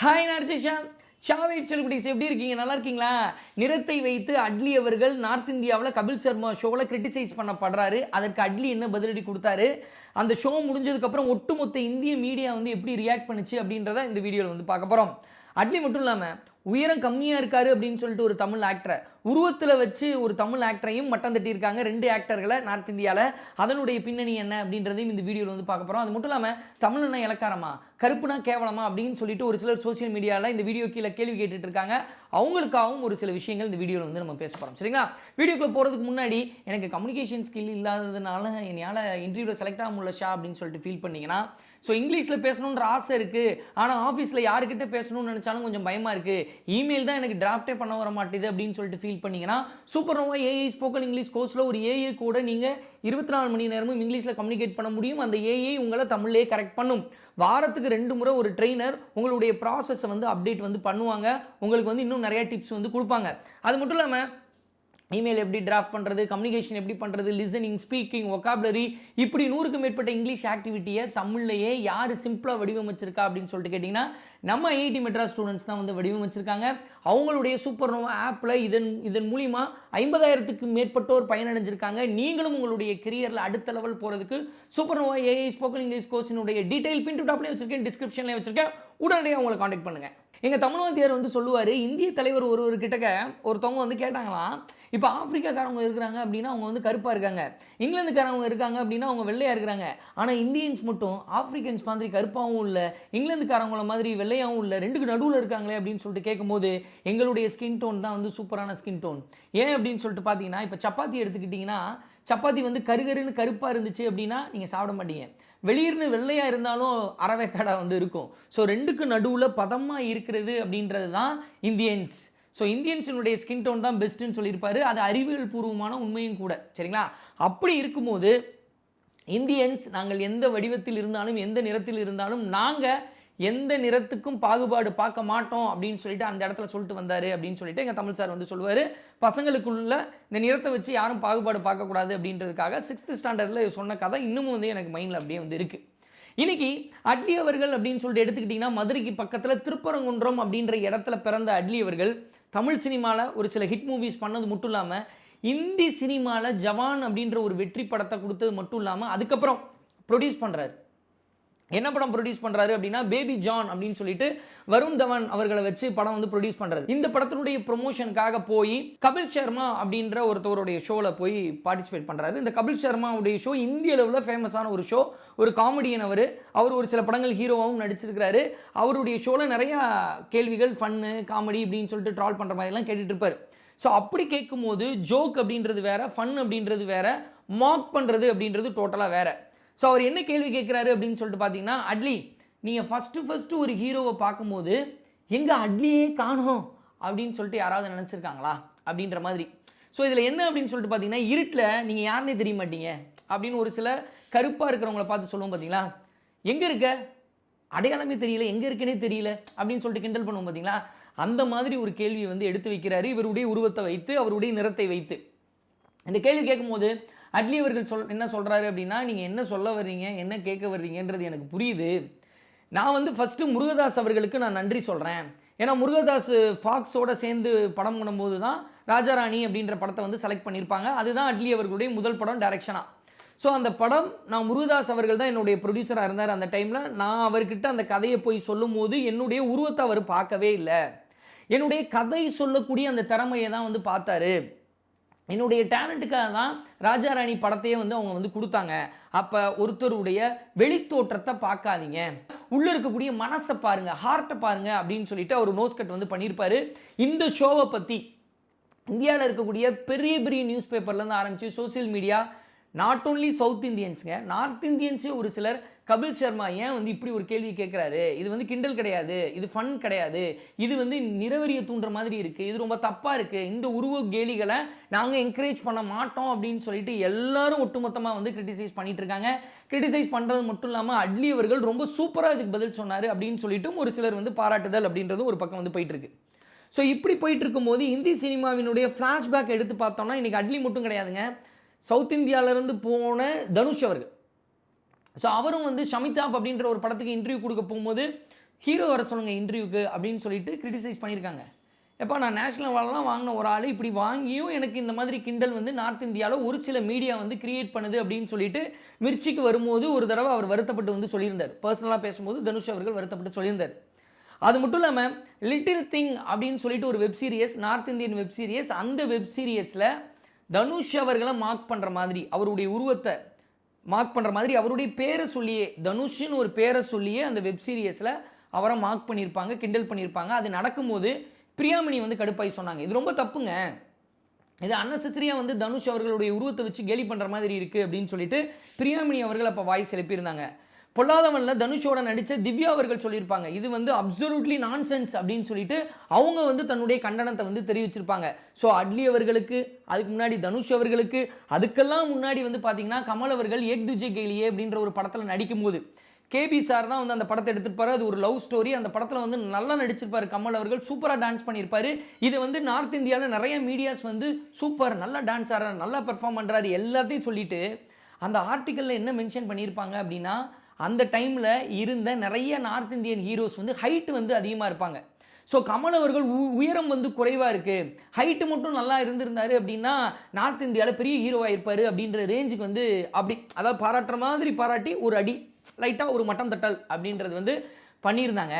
Hi நர்ஜிஷா ஷாவை செல்குடிஸ் எப்படி இருக்கீங்க? நல்லா இருக்கீங்களா? நிறத்தை வைத்து அட்லி அவர்கள் நார்த் இந்தியாவில் கபில் சர்மா ஷோவில் கிரிட்டிசைஸ் பண்ணப்படுறாரு. அதற்கு அட்லி என்ன பதிலடி கொடுத்தாரு? அந்த ஷோ முடிஞ்சதுக்கப்புறம் ஒட்டுமொத்த இந்திய மீடியா வந்து எப்படி ரியாக்ட் பண்ணுச்சு அப்படின்றத இந்த வீடியோவில் வந்து பார்க்க போகிறோம் அட்லி மட்டும் இல்லாமல் உயரம் கம்மியாக இருக்காரு அப்படின்னு சொல்லிட்டு ஒரு தமிழ் ஆக்டரை உருவத்தில் வச்சு ஒரு தமிழ் ஆக்டரையும் மட்டம் தட்டியிருக்காங்க ரெண்டு ஆக்டர்களை நார்த் இந்தியாவில் அதனுடைய பின்னணி என்ன அப்படின்றதையும் இந்த வீடியோவில் வந்து பார்க்க போகிறோம் அது மட்டும் இல்லாமல் தமிழ்னா இலக்காரமா? கருப்புனா கேவலமா? அப்படின்னு சொல்லிட்டு ஒரு சிலர் சோஷியல் மீடியாவில் இந்த வீடியோ கீழே கேள்வி கேட்டுட்டு இருக்காங்க அவங்களுக்காகவும் ஒரு சில விஷயங்கள் இந்த வீடியோவில் வந்து நம்ம பேச போகிறோம் சரிங்களா? வீடியோக்குள்ளே போகிறதுக்கு முன்னாடி எனக்கு கம்யூனிகேஷன் ஸ்கில் இல்லாததுனால என்னால் இன்டர்வியூவில் செலக்ட் ஆக முடியல ஷா அப்படின்னு சொல்லிட்டு ஃபீல் பண்ணீங்கன்னா ஸோ இங்கிலீஷில் பேசணுன்ற ஆசை இருக்குது ஆனால் ஆஃபீஸில் யாருக்கிட்ட பேசணும்னு நினச்சாலும் கொஞ்சம் பயமாக இருக்குது இமெயில் தான் எனக்கு டிராஃப்டே பண்ண வர மாட்டேது அப்படின்னு சொல்லிட்டு ஃபீல் பண்ணிங்கன்னா super nova AI spoken English கோர்ஸில் ஒரு ஏஐ கூட நீங்கள் இருபத்தி நாலு மணி நேரமும் இங்கிலீஷில் கம்யூனிகேட் பண்ண முடியும். அந்த ஏஐ உங்களை தமிழ்லேயே கரெக்ட் பண்ணும். வாரத்துக்கு ரெண்டு முறை ஒரு ட்ரெயினர் உங்களுடைய ப்ராசஸை வந்து அப்டேட் வந்து பண்ணுவாங்க. உங்களுக்கு வந்து இன்னும் நிறைய டிப்ஸ் வந்து கொடுப்பாங்க. அது மட்டும் இல்லாமல் இமெயில் எப்படி டிராஃப்ட் பண்ணுறது கம்யூனிகேஷன் எப்படி பண்ணுறது லிசனிங் ஸ்பீக்கிங் ஒகாபுலரி இப்படி நூறுக்கும் மேற்பட்ட இங்கிலீஷ் ஆக்டிவிட்டியை தமிழ்லையே யார் சிம்பிளாக வடிவமைச்சிருக்கா அப்படின்னு சொல்லிட்டு கேட்டிங்கன்னா நம்ம ஐஐடி மெட்ராஸ் ஸ்டூடெண்ட்ஸ் தான் வந்து வடிவமைச்சிருக்காங்க. அவங்களுடைய சூப்பர் நோவா ஆப்பில் இதன் இதன் மூலிமா ஐம்பதாயிரத்துக்கு மேற்பட்டோர் பயனடைஞ்சிருக்காங்க. நீங்களும் உங்களுடைய கெரியரில் அடுத்த லெவல் போகிறதுக்கு super nova AI spoken English கோர்ஸினுடைய detail pin to டாப்லேயே வச்சிருக்கேன் டிஸ்கிரிப்ஷன்லேயே வச்சிருக்கேன். உடனடியாக உங்களை காண்டாக்ட் பண்ணுங்கள் எங்கள் தமிழ்வாத்தியார் வந்து சொல்லுவார் இந்திய தலைவர் ஒருவர் கிட்டக்க ஒருத்தவங்க வந்து கேட்டாங்களாம் இப்போ ஆப்பிரிக்காக்காரவங்க இருக்கிறாங்க அப்படின்னா அவங்க வந்து கருப்பாக இருக்காங்க. இங்கிலாந்துக்காரவங்க இருக்காங்க அப்படின்னா அவங்க வெள்ளையாக இருக்கிறாங்க. ஆனால் இந்தியன்ஸ் மட்டும் ஆப்பிரிக்கன்ஸ் மாதிரி கருப்பாகவும் இல்லை இங்கிலாந்துக்காரவங்கள மாதிரி வெள்ளையாகவும் இல்லை ரெண்டுக்கு நடுவில் இருக்காங்களே அப்படின்னு சொல்லிட்டு கேட்கும்போது எங்களுடைய ஸ்கின் டோன் தான் வந்து சூப்பரான ஸ்கின் டோன் ஏன் அப்படின்னு சொல்லிட்டு பார்த்தீங்கன்னா இப்போ சப்பாத்தி எடுத்துக்கிட்டிங்கன்னா சப்பாத்தி வந்து கருகருன்னு கருப்பாக இருந்துச்சு அப்படின்னா நீங்கள் சாப்பிட மாட்டீங்க. வெளியிருந்து வெள்ளையாக இருந்தாலும் அறவேக்காடா வந்து இருக்கும். ஸோ ரெண்டுக்கு நடுவில் பதமாக இருக்கிறது அப்படின்றது தான் இந்தியன்ஸ். ஸோ இந்தியன்ஸினுடைய ஸ்கின் டோன் தான் பெஸ்ட்டுன்னு சொல்லியிருப்பாரு. அது அறிவியல் பூர்வமான உண்மையும் கூட. சரிங்களா? அப்படி இருக்கும்போது இந்தியன்ஸ் நாங்கள் எந்த வடிவத்தில் இருந்தாலும் எந்த நிறத்தில் இருந்தாலும் நாங்கள் எந்த நிறத்துக்கும் பாகுபாடு பார்க்க மாட்டோம் அப்படின்னு சொல்லிட்டு அந்த இடத்துல சொல்லிட்டு வந்தார் அப்படின்னு சொல்லிட்டு எங்கள் தமிழ் சார் வந்து சொல்லுவார். பசங்களுக்குள்ள இந்த நிறத்தை வச்சு யாரும் பாகுபாடு பார்க்கக்கூடாது அப்படின்றதுக்காக சிக்ஸ்த் ஸ்டாண்டர்டில் சொன்ன கதை இன்னமும் வந்து எனக்கு மைண்டில் அப்படியே வந்து இருக்குது இன்னைக்கு அட்லி அவர்கள் அப்படின்னு சொல்லிட்டு எடுத்துக்கிட்டிங்கன்னா மதுரைக்கு பக்கத்தில் திருப்பரங்குன்றம் அப்படின்ற இடத்துல பிறந்த அட்லி அவர்கள் தமிழ் சினிமாவில் ஒரு சில ஹிட் மூவிஸ் பண்ணது மட்டும் இல்லாமல் இந்தி சினிமாவில் ஜவான் அப்படின்ற ஒரு வெற்றி படத்தை கொடுத்தது மட்டும் இல்லாமல் அதுக்கப்புறம் ப்ரொடியூஸ் பண்ணுறாரு என்ன படம் ப்ரொடியூஸ் பண்ணுறாரு அப்படின்னா பேபி ஜான் அப்படின்னு சொல்லிட்டு வருண் தவன் அவர்களை வச்சு படம் வந்து ப்ரொடியூஸ் பண்ணுறாரு இந்த படத்தினுடைய ப்ரொமோஷனுக்காக போய் கபில் சர்மா அப்படின்ற ஒருத்தவருடைய ஷோவில் போய் பார்ட்டிசிபேட் பண்ணுறாரு இந்த கபில் சர்மாவுடைய ஷோ இந்திய அளவில் ஃபேமஸான ஒரு ஷோ ஒரு காமெடியன் அவர். அவர் ஒரு சில படங்கள் ஹீரோவாகவும் நடிச்சிருக்கிறாரு. அவருடைய ஷோவில் நிறையா கேள்விகள் ஃபன்னு காமெடி அப்படின்னு சொல்லிட்டு ட்ரால் பண்ணுற மாதிரிலாம் கேட்டுட்டு இருப்பார். ஸோ அப்படி கேட்கும்போது ஜோக் அப்படின்றது வேற ஃபன் அப்படின்றது வேற மாக் பண்ணுறது அப்படின்றது டோட்டலாக வேறு. ஸோ அவர் என்ன கேள்வி கேட்குறாரு அப்படின்னு சொல்லிட்டு பார்த்தீங்கன்னா அட்லி நீங்கள் ஃபஸ்ட்டு ஃபஸ்ட்டு ஒரு ஹீரோவை பார்க்கும்போது எங்கே அட்லியே காணோம் அப்படின்னு சொல்லிட்டு யாராவது நினச்சிருக்காங்களா? அப்படின்ற மாதிரி. ஸோ இதில் என்ன அப்படின்னு சொல்லிட்டு பார்த்தீங்கன்னா இருட்டில் நீங்கள் யாருன்னே தெரிய மாட்டீங்க அப்படின்னு ஒரு சில கருப்பாக இருக்கிறவங்கள பார்த்து சொல்லுவோம் பார்த்தீங்களா எங்கே இருக்க? அடையாளமே தெரியல. எங்கே இருக்குன்னே தெரியல. அப்படின்னு சொல்லிட்டு கிண்டல் பண்ணுவோம் பார்த்தீங்களா அந்த மாதிரி ஒரு கேள்வியை வந்து எடுத்து வைக்கிறாரு. இவருடைய உருவத்தை வைத்து அவருடைய நிறத்தை வைத்து. இந்த கேள்வி கேட்கும்போது அட்லி அவர்கள் சொல் என்ன சொல்கிறாரு அப்படின்னா நீங்கள் என்ன சொல்ல வர்றீங்க? என்ன கேட்க வர்றீங்கன்றது எனக்கு புரியுது. நான் வந்து ஃபஸ்ட்டு முருகதாஸ் அவர்களுக்கு நான் நன்றி சொல்கிறேன் ஏன்னா முருகதாஸ் ஃபாக்ஸோட சேர்ந்து படம் பண்ணும்போது தான் ராஜாராணி அப்படின்ற படத்தை வந்து செலக்ட் பண்ணியிருப்பாங்க. அதுதான் அட்லி அவர்களுடைய முதல் படம் டைரக்ஷனாக ஸோ அந்த படம் நான் முருகதாஸ் அவர்கள் தான் என்னுடைய ப்ரொடியூசராக இருந்தார் அந்த டைமில் நான் அவர்கிட்ட அந்த கதையை போய் சொல்லும்போது என்னுடைய உருவத்தை அவர் பார்க்கவே இல்லை. என்னுடைய கதை சொல்லக்கூடிய அந்த திறமையை தான் வந்து பார்த்தாரு. என்னுடைய டேலண்ட்டுக்காக தான் ராஜாராணி படத்தையே வந்து அவங்க வந்து கொடுத்தாங்க. அப்போ ஒருத்தருடைய வெளித்தோற்றத்தை பார்க்காதீங்க. உள்ளே இருக்கக்கூடிய மனசை பாருங்க ஹார்ட்டை பாருங்க அப்படின்னு சொல்லிட்டு அவர் நோஸ் கட் வந்து பண்ணியிருப்பாரு. இந்த ஷோவை பற்றி இந்தியாவில் இருக்கக்கூடிய பெரிய பெரிய நியூஸ் பேப்பர்லேருந்து ஆரம்பித்து social media not only south இந்தியன்ஸுங்க north இந்தியன்ஸே ஒரு சிலர் கபில் சர்மா ஏன் வந்து இப்படி ஒரு கேள்வி கேட்குறாரு இது வந்து கிண்டல் கிடையாது. இது ஃபன் கிடையாது. இது வந்து நிறவெறிய தூண்டுற மாதிரி இருக்குது இது ரொம்ப தப்பாக இருக்குது இந்த உருவ கேலிகளை நாங்கள் என்கரேஜ் பண்ண மாட்டோம் அப்படின்னு சொல்லிட்டு எல்லாரும் ஒட்டுமொத்தமாக வந்து கிரிட்டிசைஸ் பண்ணிட்டு இருக்காங்க. கிரிட்டிசைஸ் பண்ணுறது மட்டும் இல்லாமல் அட்லி அவர்கள் ரொம்ப சூப்பராக இதுக்கு பதில் சொன்னார் அப்படின்னு சொல்லிட்டும் ஒரு சிலர் வந்து பாராட்டுதல் அப்படின்றது ஒரு பக்கம் வந்து போயிட்டுருக்கு ஸோ இப்படி போயிட்டு இருக்கும்போது இந்தி சினிமாவினுடைய ஃப்ளாஷ்பேக் எடுத்து பார்த்தோம்னா இன்றைக்கி அட்லி மட்டும் கிடையாதுங்க. சவுத் இந்தியாவிலேருந்து போன தனுஷ் அவர்கள். ஸோ அவரும் வந்து ஷமிதாப் அப்படின்ற ஒரு படத்துக்கு இன்டர்வியூ கொடுக்க போகும்போது ஹீரோ வர சொல்லுங்கள் இன்டர்வியூக்கு அப்படின்னு சொல்லிட்டு கிரிட்டிசைஸ் பண்ணியிருக்காங்க. எப்போ நான் நேஷனல் அவார்டெலாம் வாங்கின ஒரு ஆள் இப்படி வாங்கியும் எனக்கு இந்த மாதிரி கிண்டல் வந்து நார்த் இந்தியாவில் ஒரு சில மீடியா வந்து கிரியேட் பண்ணுது அப்படின்னு சொல்லிட்டு மிர்ச்சிக்கு வரும்போது ஒரு தடவை அவர் வருத்தப்பட்டு வந்து சொல்லியிருந்தார். பர்சனலாக பேசும்போது தனுஷ் அவர்கள் வருத்தப்பட்டு சொல்லியிருந்தார். அது மட்டும் இல்லாமல் லிட்டில் திங் அப்படின்னு சொல்லிட்டு ஒரு web series north Indian web series அந்த வெப் சீரியஸில் தனுஷ் அவர்களை மார்க் பண்ணுற மாதிரி அவருடைய உருவத்தை மார்க் பண்ணுற மாதிரி அவருடைய பேரை சொல்லியே தனுஷ்னு ஒரு பேரை சொல்லியே அந்த வெப் சீரியஸில் அவரை மார்க் பண்ணியிருப்பாங்க கிண்டல் பண்ணியிருப்பாங்க. அது நடக்கும்போது பிரியாமணி வந்து கடுப்பாகி சொன்னாங்க. இது ரொம்ப தப்புங்க. இது அன்னெசரியாக வந்து தனுஷ் அவர்களுடைய உருவத்தை வச்சு கேலி பண்ணுற மாதிரி இருக்குது அப்படின்னு சொல்லிட்டு பிரியாமணி அவர்கள் அப்போ வாய்ஸ் எழுப்பியிருந்தாங்க பொல்லாதவனில் தனுஷோட நடித்த திவ்யா அவர்கள் சொல்லியிருப்பாங்க. இது வந்து அப்சல்யூட்லி நான்சென்ஸ் அப்படின்னு சொல்லிட்டு அவங்க வந்து தன்னுடைய கண்டனத்தை வந்து தெரிவிச்சிருப்பாங்க. ஸோ அட்லி அவர்களுக்கு அதுக்கு முன்னாடி தனுஷ் அவர்களுக்கு அதுக்கெல்லாம் முன்னாடி வந்து பார்த்தீங்கன்னா கமல் அவர்கள் ஏக் துஜே கேலியே அப்படின்ற ஒரு படத்தில் நடிக்கும்போது கேபி சார் தான் வந்து அந்த படத்தை எடுத்திருப்பாரு அது ஒரு லவ் ஸ்டோரி. அந்த படத்தில் வந்து நல்லா நடிச்சிருப்பாரு கமல் அவர்கள். சூப்பராக டான்ஸ் பண்ணியிருப்பாரு. இது வந்து நார்த் இந்தியாவில் நிறைய மீடியாஸ் வந்து சூப்பர் நல்லா டான்ஸ் ஆடுறாரு நல்லா பெர்ஃபார்ம் பண்ணுறாரு எல்லாத்தையும் சொல்லிட்டு அந்த ஆர்டிக்கலில் என்ன மென்ஷன் பண்ணியிருப்பாங்க அப்படின்னா அந்த டைமில் இருந்த நிறைய நார்த் இந்தியன் ஹீரோஸ் வந்து ஹைட் வந்து அதிகமாக இருப்பாங்க. ஸோ கமல் அவர்கள் உ- உயரம் வந்து குறைவாக இருக்குது ஹைட்டு மட்டும் நல்லா இருந்திருந்தார் அப்படின்னா நார்த் இந்தியாவில் பெரிய ஹீரோவாக இருப்பார் அப்படின்ற ரேஞ்சுக்கு வந்து அப்படி அதாவது பாராட்டுற மாதிரி பாராட்டி ஒரு அடி லைட்டாக ஒரு மட்டம் தட்டல் அப்படின்றது வந்து பண்ணியிருந்தாங்க.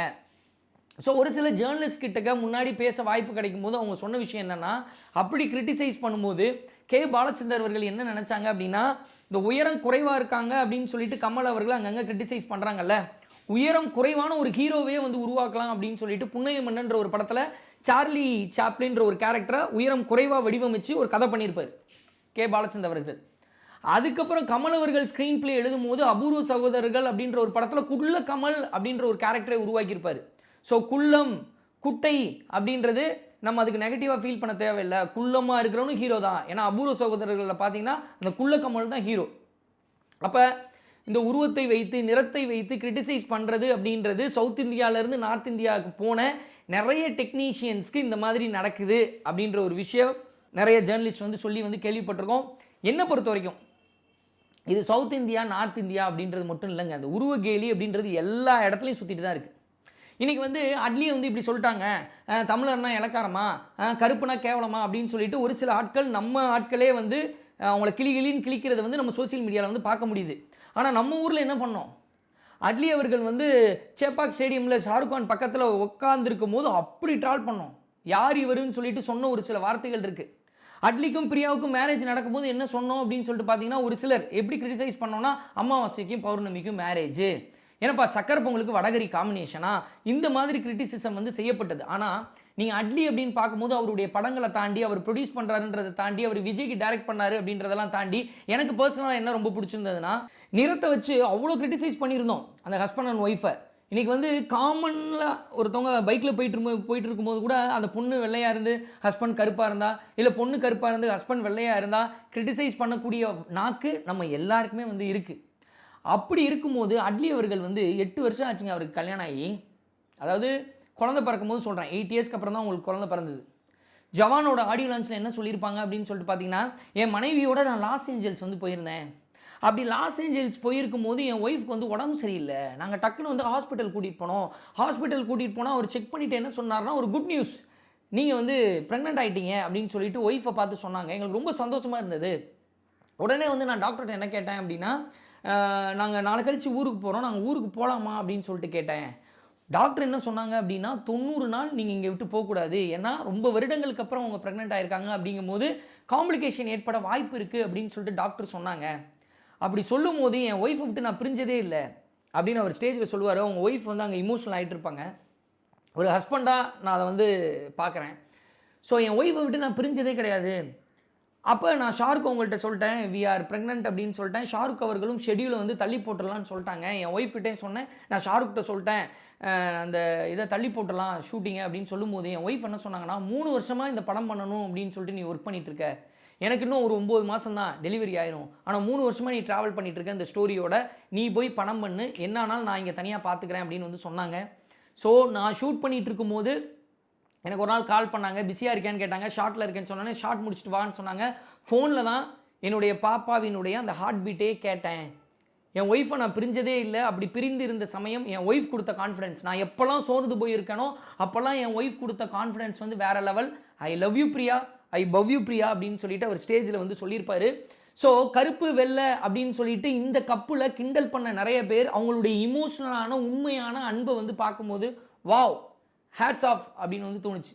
ஸோ ஒரு சில ஜேர்னலிஸ்ட் கிட்டக்க முன்னாடி பேச வாய்ப்பு கிடைக்கும் போது அவங்க சொன்ன விஷயம் என்னென்னா அப்படி கிரிட்டிசைஸ் பண்ணும்போது கே. பாலச்சந்தர் அவர்கள் என்ன நினைச்சாங்க அப்படின்னா இந்த உயரம் குறைவாக இருக்காங்க அப்படின்னு சொல்லிட்டு கமல் அவர்கள் அங்கங்கே கிரிட்டிசைஸ் பண்ணுறாங்கல்ல உயரம் குறைவான ஒரு ஹீரோவே வந்து உருவாக்கலாம் அப்படின்னு சொல்லிட்டு புன்னைய மன்னன்ற ஒரு படத்தில் சார்லி சாப்ளின்ற ஒரு கேரக்டரை உயரம் குறைவாக வடிவமைச்சு ஒரு கதை பண்ணியிருப்பார் கே. பாலச்சந்தர் அவர்கள். அதுக்கப்புறம் கமல் அவர்கள் ஸ்க்ரீன் பிளே எழுதும் போது அபூர்வ சகோதரர்கள் அப்படின்ற ஒரு படத்தில் குள்ள கமல் அப்படின்ற ஒரு கேரக்டரை உருவாக்கியிருப்பார். ஸோ குள்ளம் குட்டை அப்படின்றது நம்ம அதுக்கு நெகட்டிவாக ஃபீல் பண்ண தேவையில்லை. குள்ளமாக இருக்கிறவனும் ஹீரோ தான். ஏன்னா அபூர்வ சகோதரர்களில் பார்த்தீங்கன்னா அந்த குள்ள கமல் தான் ஹீரோ அப்போ இந்த உருவத்தை வைத்து நிறத்தை வைத்து கிரிட்டிசைஸ் பண்ணுறது அப்படின்றது சவுத் இந்தியாவிலேருந்து நார்த் இந்தியாவுக்கு போன நிறைய டெக்னீஷியன்ஸ்க்கு இந்த மாதிரி நடக்குது அப்படின்ற ஒரு விஷயம் நிறைய ஜேர்னலிஸ்ட் வந்து சொல்லி வந்து கேள்விப்பட்டிருக்கோம். என்னை பொறுத்த வரைக்கும் இது சவுத் இந்தியா நார்த் இந்தியா அப்படின்றது மட்டும் இல்லைங்க. அந்த உருவ கேலி அப்படின்றது எல்லா இடத்துலையும் சுற்றிட்டு தான் இருக்குது இன்றைக்கி வந்து அட்லியை வந்து இப்படி சொல்லிட்டாங்க. தமிழர்னா இலக்காரமா? கருப்புனா கேவலமா? அப்படின்னு சொல்லிட்டு ஒரு சில ஆட்கள் நம்ம ஆட்களே வந்து அவங்கள கிளி கிளின்னு கிளிக்கிறத வந்து நம்ம சோஷியல் மீடியாவில் வந்து பார்க்க முடியுது. ஆனால் நம்ம ஊரில் என்ன பண்ணோம்? அட்லி அவர்கள் வந்து சேப்பாக் ஸ்டேடியமில் ஷாருக்கான் பக்கத்தில் உட்காந்துருக்கும் போது அப்படி ட்ரால் பண்ணோம். யார் இவருன்னு சொல்லிட்டு சொன்ன ஒரு சில வார்த்தைகள் இருக்குது அட்லிக்கும் பிரியாவுக்கும் மேரேஜ் நடக்கும்போது என்ன சொன்னோம் அப்படின்னு சொல்லிட்டு பார்த்தீங்கன்னா ஒரு சிலர் எப்படி கிரிட்டிசைஸ் பண்ணோம்னா அமாவாசைக்கும் பௌர்ணமிக்கும் மேரேஜ் ஏன்னாப்பா சக்கரை பொங்கலுக்கு வடகரி காம்பினேஷனா இந்த மாதிரி கிரிட்டிசிசம் வந்து செய்யப்பட்டது. ஆனால் நீங்கள் அட்லி அப்படின்னு பார்க்கும்போது அவருடைய படங்களை தாண்டி அவர் ப்ரொடியூஸ் பண்ணுறாருன்றதை தாண்டி அவர் விஜய்க்கு டைரக்ட் பண்ணாரு அப்படின்றதெல்லாம் தாண்டி எனக்கு பர்சனலாக என்ன ரொம்ப பிடிச்சிருந்ததுன்னா நிறத்தை வச்சு அவ்வளோ கிரிட்டிசைஸ் பண்ணியிருந்தோம் அந்த ஹஸ்பண்ட் அண்ட் ஒய்ஃபை இன்றைக்கி வந்து காமனில் ஒருத்தவங்க பைக்கில் போயிட்டு இருக்கும் போயிட்டு இருக்கும்போது கூட அந்த பொண்ணு வெள்ளையாக இருந்து ஹஸ்பண்ட் கருப்பாக இருந்தா இல்லை பொண்ணு கருப்பாக இருந்து ஹஸ்பண்ட் வெள்ளையாக இருந்தால் கிரிட்டிசைஸ் பண்ணக்கூடிய நாக்கு நம்ம எல்லாருக்குமே வந்து இருக்குது அப்படி இருக்கும்போது அட்லி அவர்கள் வந்து எட்டு வருஷம் ஆச்சுங்க அவருக்கு கல்யாணம் ஆகி. அதாவது குழந்தை பிறக்கும்போது சொல்கிறேன் எயிட் இயர்ஸ்க்கு அப்புறம் தான் உங்களுக்கு குழந்தை பிறந்தது. ஜவானோட ஆடியோ லான்ச்சில் என்ன சொல்லியிருப்பாங்க அப்படின்னு சொல்லிட்டு பார்த்தீங்கன்னா என் மனைவியோட நான் லாஸ் ஏஞ்சல்ஸ் வந்து போயிருந்தேன். அப்படி லாஸ் ஏஞ்சல்ஸ் போயிருக்கும் போது என் ஒய்ஃப்க்கு வந்து உடம்பு சரியில்லை. நாங்கள் டக்குன்னு வந்து ஹாஸ்பிட்டல் கூட்டிகிட்டு போனோம். ஹாஸ்பிட்டல் கூட்டிகிட்டு போனால் அவர் செக் பண்ணிவிட்டு என்ன சொன்னார்னா ஒரு குட் நியூஸ் நீங்கள் வந்து ப்ரெக்னென்ட் ஆகிட்டீங்க அப்படின்னு சொல்லிட்டு ஒய்ஃபை பார்த்து சொன்னாங்க. எங்களுக்கு ரொம்ப சந்தோஷமாக இருந்தது. உடனே வந்து நான் டாக்டர்கிட்ட என்ன கேட்டேன் அப்படின்னா நாங்கள் நாளை கழித்து ஊருக்கு போகிறோம் நாங்கள் ஊருக்கு போகலாமா அப்படின்னு சொல்லிட்டு கேட்டேன். டாக்டர் என்ன சொன்னாங்க அப்படின்னா தொண்ணூறு நாள் நீங்கள் இங்கே விட்டு போகக்கூடாது ஏன்னா ரொம்ப வருடங்களுக்கு அப்புறம் அவங்க ப்ரெக்னென்ட் ஆயிருக்காங்க அப்படிங்கும்போது காம்ப்ளிகேஷன் ஏற்பட வாய்ப்பு இருக்குது அப்படின்னு சொல்லிட்டு டாக்டர் சொன்னாங்க. அப்படி சொல்லும் போது என் ஒய்ஃபை விட்டு நான் பிரிஞ்சதே இல்லை. அப்படின்னு அவர் ஸ்டேஜில் சொல்லுவார். அவங்க ஒய்ஃப் வந்து அங்கே இமோஷனல் ஆகிட்டு இருப்பாங்க. ஒரு ஹஸ்பண்டாக நான் அதை வந்து பார்க்குறேன். ஸோ என் ஒய்ஃபை விட்டு நான் பிரிஞ்சதே கிடையாது. அப்போ நான் ஷாருக் அவங்கள்ட்ட சொல்லிட்டேன் வி ஆர் ப்ரெக்னென்ட் அப்படின்னு சொல்லிட்டேன். ஷாருக் அவர்களும் ஷெடியூலை வந்து தள்ளி போட்டுடலான்னு சொல்லிட்டாங்க. என் ஒய்ஃப் கிட்டே சொன்னேன். நான் ஷாருக்கிட்ட சொல்லிட்டேன் அந்த இதை தள்ளி போட்டுடலாம் ஷூட்டிங்கை அப்படின்னு சொல்லும்போது என் ஒய்ஃப் என்ன சொன்னாங்கன்னா மூணு வருஷமாக இந்த படம் பண்ணணும் அப்படின்னு சொல்லிட்டு நீ ஒர்க் பண்ணிகிட்ருக்க இருக்க. எனக்கு இன்னும் ஒரு ஒம்பது மாதம் தான் டெலிவரி ஆயிரும். ஆனால் மூணு வருஷமாக நீ ட்ராவல் பண்ணிகிட்ருக்க இருக்க இந்த ஸ்டோரியோட நீ போய் படம் பண்ணு. என்ன ஆனாலும் நான் இங்கே தனியாக பார்த்துக்கிறேன் அப்படின்னு வந்து சொன்னாங்க. ஸோ நான் ஷூட் பண்ணிகிட்டு இருக்கும்போது எனக்கு ஒரு நாள் கால் பண்ணாங்க பிஸியாக இருக்கேன்னு கேட்டாங்க ஷார்ட்டில் இருக்கேன்னு சொன்னோன்னே ஷார்ட் முடிச்சுட்டு வான்னு சொன்னாங்க. ஃபோனில் தான் என்னுடைய பாப்பாவினுடைய அந்த ஹார்ட் பீட்டே கேட்டேன். என் ஒய்ஃபை நான் பிரிஞ்சதே இல்லை. அப்படி பிரிந்து இருந்த சமயம் என் ஒய்ஃப் கொடுத்த கான்ஃபிடென்ஸ் நான் எப்போல்லாம் சோர்ந்து போயிருக்கேனோ அப்போல்லாம் என் ஒய்ஃப் கொடுத்த கான்ஃபிடென்ஸ் வந்து வேற level I love you Priya. I bow you Priya அப்படின்னு சொல்லிட்டு அவர் ஸ்டேஜில் வந்து சொல்லியிருப்பார். ஸோ கருப்பு வெள்ளை அப்படின்னு சொல்லிட்டு இந்த கப்பில் கிண்டல் பண்ண நிறைய பேர் அவங்களுடைய இமோஷனலான உண்மையான அன்பை வந்து பார்க்கும்போது வாவ் ஹேட்ஸ் ஆஃப் அப்படின்னு வந்து தோணுச்சு.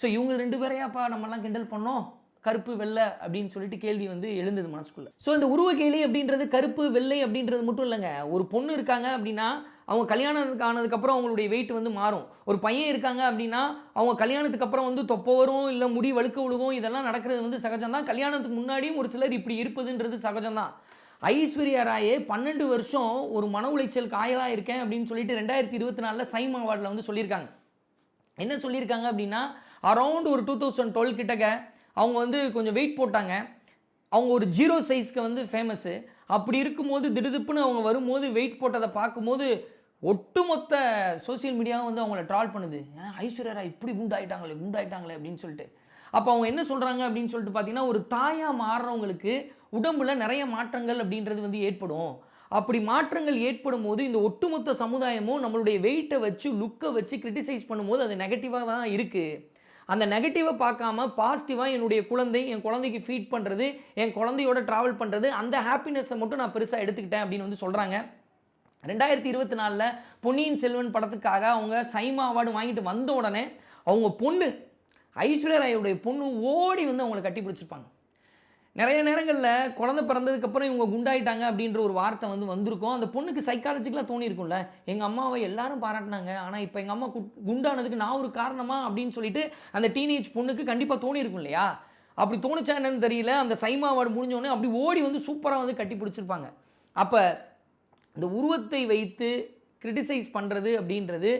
ஸோ இவங்க ரெண்டு பேரையாப்பா நம்மலாம் கிண்டல் பண்ணோம்? கருப்பு வெள்ளை அப்படின்னு சொல்லிட்டு கேள்வி வந்து எழுந்தது மனசுக்குள்ள. ஸோ இந்த உருவ கேலி அப்படின்றது கருப்பு வெள்ளை அப்படின்றது மட்டும் இல்லைங்க. ஒரு பொண்ணு இருக்காங்க அப்படின்னா அவங்க கல்யாணத்துக்கு ஆனதுக்கப்புறம் அவங்களுடைய வெயிட் வந்து மாறும். ஒரு பையன் இருக்காங்க அப்படின்னா அவங்க கல்யாணத்துக்கு அப்புறம் வந்து தொப்பவரும் இல்லை முடி வழுக்க விழுகும் இதெல்லாம் நடக்கிறது வந்து சகஜம்தான் கல்யாணத்துக்கு முன்னாடியும் ஒரு சிலர் இப்படி இருப்பதுன்றது சகஜம் தான். ஐஸ்வர்யா ராயே பன்னெண்டு வருஷம் ஒரு மன உளைச்சல் காயலாக இருக்கேன் அப்படின்னு சொல்லிட்டு ரெண்டாயிரத்தி இருபத்தி நாலில் சைம் அவார்டில் வந்து சொல்லியிருக்காங்க. என்ன சொல்லியிருக்காங்க அப்படின்னா அரௌண்ட் ஒரு டூ தௌசண்ட் டுவெல் கிட்டக்க அவங்க வந்து கொஞ்சம் வெயிட் போட்டாங்க. அவங்க ஒரு ஜீரோ சைஸ்க்கு வந்து ஃபேமஸ்ஸு அப்படி இருக்கும்போது திடுதுப்புன்னு அவங்க வரும்போது வெயிட் போட்டதை பார்க்கும்போது ஒட்டுமொத்த சோஷியல் மீடியாவும் வந்து அவங்கள ட்ரால் பண்ணுது. ஏன் ஐஸ்வர்யா ராய் இப்படி குண்டாயிட்டாங்களே குண்டாயிட்டாங்களே அப்படின்னு சொல்லிட்டு. அப்போ அவங்க என்ன சொல்கிறாங்க அப்படின்னு சொல்லிட்டு பார்த்தீங்கன்னா ஒரு தாயாக மாறுறவங்களுக்கு உடம்புல நிறைய மாற்றங்கள் அப்படின்றது வந்து ஏற்படும். அப்படி மாற்றங்கள் ஏற்படும் போது இந்த ஒட்டுமொத்த சமுதாயமும் நம்மளுடைய வெயிட்டை வச்சு லுக்கை வச்சு கிரிட்டிசைஸ் பண்ணும்போது அது நெகட்டிவாக தான் இருக்குது அந்த நெகட்டிவை பார்க்காம பாசிட்டிவாக என்னுடைய குழந்தை என் குழந்தைக்கு ஃபீட் பண்ணுறது என் குழந்தையோட ட்ராவல் பண்ணுறது அந்த ஹாப்பினஸ்ஸை மட்டும் நான் பெருசாக எடுத்துக்கிட்டேன் அப்படின்னு வந்து சொல்கிறாங்க ரெண்டாயிரத்தி இருபத்தி நாலில் பொன்னியின் செல்வன் படத்துக்காக அவங்க சைமா அவார்டு வாங்கிட்டு வந்த உடனே அவங்க பொண்ணு ஐஸ்வர்யா ராயுடைய பொண்ணு ஓடி வந்து அவங்களை கட்டி பிடிச்சிருப்பாங்க. நிறைய நேரங்களில் குழந்தை பிறந்ததுக்கப்புறம் இவங்க குண்டாயிட்டாங்க அப்படின்ற ஒரு வார்த்தை வந்து வந்திருக்கும். அந்த பொண்ணுக்கு சைக்காலஜிக்கலாக தோணியிருக்கும்ல. எங்கள் அம்மாவை எல்லாரும் பாராட்டினாங்க. ஆனால் இப்போ எங்கள் அம்மா குண்டானதுக்கு நான் ஒரு காரணமா அப்படின்னு சொல்லிட்டு அந்த டீனேஜ் பொண்ணுக்கு கண்டிப்பாக தோணியிருக்கும் இல்லையா? அப்படி தோணுச்சா என்னன்னு தெரியல. அந்த சைமா அவார்டு முடிஞ்சோடனே அப்படி ஓடி வந்து சூப்பராக வந்து கட்டி பிடிச்சிருப்பாங்க. அப்போ இந்த உருவத்தை வைத்து கிரிட்டிசைஸ் பண்ணுறது அப்படின்றது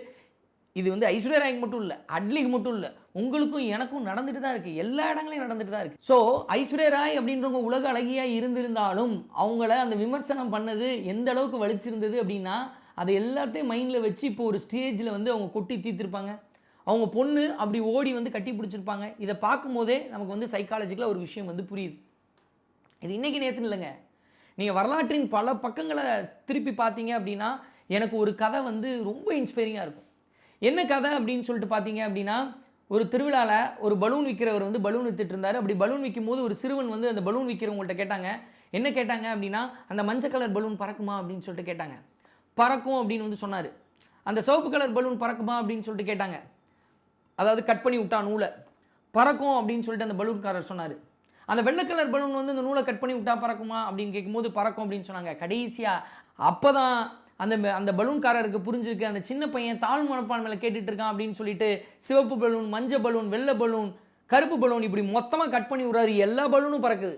இது வந்து ஐஸ்வர்யா ராய்க்கு மட்டும் இல்லை அட்லிக்கு மட்டும் இல்லை உங்களுக்கும் எனக்கும் நடந்துட்டு தான் இருக்குது எல்லா இடங்களையும் நடந்துட்டு தான் இருக்குது ஸோ ஐஸ்வர்யா ராய் அப்படின்றவங்க உலக அழகியாக இருந்திருந்தாலும் அவங்கள அந்த விமர்சனம் பண்ணது எந்த அளவுக்கு வலிச்சிருந்தது அப்படின்னா அதை எல்லாத்தையும் மைண்டில் வச்சு இப்போ ஒரு ஸ்டேஜில் வந்து அவங்க கொட்டி தீர்த்திருப்பாங்க. அவங்க பொண்ணு அப்படி ஓடி வந்து கட்டி பிடிச்சிருப்பாங்க. இதை பார்க்கும்போதே நமக்கு வந்து சைக்காலஜிக்கலாக ஒரு விஷயம் வந்து புரியுது. இது இன்னைக்கு நேற்று இல்லைங்க. நீங்கள் வரலாற்றின் பல பக்கங்களை திருப்பி பார்த்தீங்க அப்படின்னா எனக்கு ஒரு கதை வந்து ரொம்ப இன்ஸ்பைரிங்காக இருக்கும். என்ன கதை அப்படின்னு சொல்லிட்டு பார்த்தீங்க அப்படின்னா ஒரு திருவிழாவில் ஒரு பலூன் விற்கிறவர் வந்து பலூன் வித்துட்டு இருந்தார். அப்படி பலூன் விற்கும் போது ஒரு சிறுவன் வந்து அந்த பலூன் விற்கிறவங்கள்ட்ட கேட்டாங்க என்ன கேட்டாங்க அப்படின்னா அந்த மஞ்சள் கலர் பலூன் பறக்குமா? அப்படின்னு சொல்லிட்டு கேட்டாங்க. பறக்கும் அப்படின்னு வந்து சொன்னார். அந்த சிவப்பு கலர் பலூன் பறக்குமா அப்படின்னு சொல்லிட்டு கேட்டாங்க. அதாவது கட் பண்ணி விட்டா நூலை. பறக்கும் அப்படின்னு சொல்லிட்டு அந்த பலூன்காரர் சொன்னார். அந்த வெள்ளை கலர் பலூன் வந்து அந்த நூலை கட் பண்ணி விட்டா பறக்குமா அப்படின்னு கேட்கும்போது பறக்கும் அப்படின்னு சொன்னாங்க. கடைசியாக அப்போ தான் அந்த அந்த பலூன்காரருக்கு புரிஞ்சிருக்கு அந்த சின்ன பையன் தாழ் மனப்பான்மையில் கேட்டுட்டு இருக்கான் அப்படின்னு சொல்லிட்டு சிவப்பு பலூன் மஞ்சள் பலூன் வெள்ளை பலூன் கருப்பு பலூன் இப்படி மொத்தமாக கட் பண்ணி விடுறாரு. எல்லா பலூனும் பறக்குது.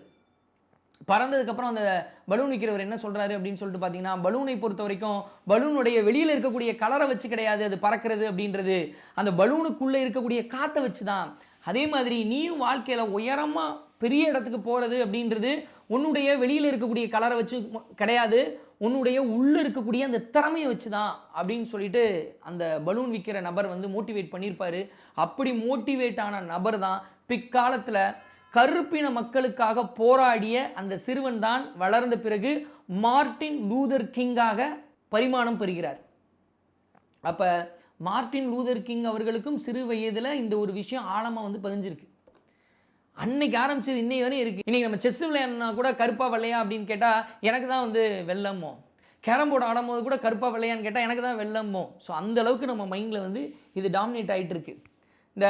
பறந்ததுக்கப்புறம் அந்த பலூன் விற்கிறவர் என்ன சொல்கிறாரு அப்படின்னு சொல்லிட்டு பார்த்தீங்கன்னா பலூனை பொறுத்த வரைக்கும் பலூனுடைய வெளியில் இருக்கக்கூடிய கலரை வச்சு கிடையாது அது பறக்கிறது அப்படின்றது. அந்த பலூனுக்குள்ளே இருக்கக்கூடிய காற்றை வச்சு தான் அதே மாதிரி நீயும் வாழ்க்கையில் உயரமாக பெரிய இடத்துக்கு போகிறது அப்படின்றது உன்னுடைய வெளியில் இருக்கக்கூடிய கலரை வச்சு கிடையாது. உன்னுடைய உள்ளே இருக்கக்கூடிய அந்த திறமையை வச்சு தான் அப்படின்னு சொல்லிட்டு அந்த பலூன் விற்கிற நபர் வந்து மோட்டிவேட் பண்ணியிருப்பார். அப்படி மோட்டிவேட் ஆன நபர் தான் பிற்காலத்தில் கருப்பின மக்களுக்காக போராடிய அந்த சிறுவன் தான் வளர்ந்த பிறகு மார்ட்டின் லூதர் கிங்காக பரிமாணம் பெறுகிறார். அப்போ மார்டின் லூதர் கிங் அவர்களுக்கும் சிறு வயதில் இந்த ஒரு விஷயம் ஆழமாக வந்து பதிஞ்சிருக்கு. அன்னைக்கு ஆரம்பிச்சது இன்னைக்கு வரையும் இருக்குது இன்றைக்கி நம்ம செஸ் விளையாடினா கூட கருப்பா வெள்ளையா அப்படின்னு கேட்டால் எனக்கு தான் வந்து வெள்ளமோ கேரம் போர்டு ஆடும்போது கூட கருப்பா வெள்ளையான்னு கேட்டால் எனக்கு தான் வெள்ளமோ ஸோ அந்த அளவுக்கு நம்ம மைண்டில் வந்து இது டாமினேட் ஆயிட்டு இருக்கு. இந்த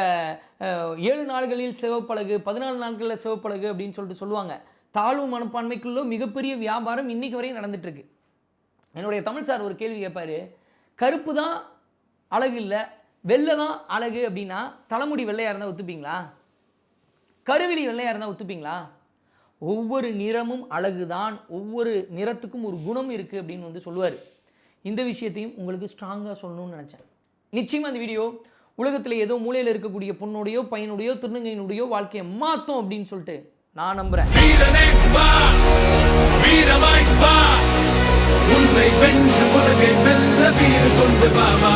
ஏழு நாள்களில் சிவப்பழகு பதினாலு நாட்களில் சிவப்பழகு அப்படின்னு சொல்லிட்டு சொல்லுவாங்க. தாழ்வு மனப்பான்மைக்குள்ளோ மிகப்பெரிய வியாபாரம் இன்னைக்கு வரையும் நடந்துட்டு என்னுடைய தமிழ் சார் ஒரு கேள்வி கேட்பார். கருப்பு தான் அழகு இல்லை வெள்ளை தான் அழகு அப்படின்னா தலைமுடி வெள்ளையாக இருந்தால் ஒத்துப்பீங்களா? கருவிழி வெள்ளையாக இருந்தால் ஒத்துப்பீங்களா? ஒவ்வொரு நிறமும் அழகுதான் ஒவ்வொரு நிறத்துக்கும் ஒரு குணம் இருக்குது அப்படின்னு வந்து சொல்லுவார். இந்த விஷயத்தையும் உங்களுக்கு ஸ்ட்ராங்காக சொல்லணும்னு நினச்சேன். நிச்சயமாக அந்த வீடியோ உலகத்தில் ஏதோ மூலையில் இருக்கக்கூடிய பொண்ணுடையோ பையனுடையோ திருநங்கையினுடையோ வாழ்க்கையை மாற்றும் அப்படின்னு சொல்லிட்டு நான் நம்புகிறேன் உன்னை வென்று உலகை வெல்ல வீறு கொண்டு பாபா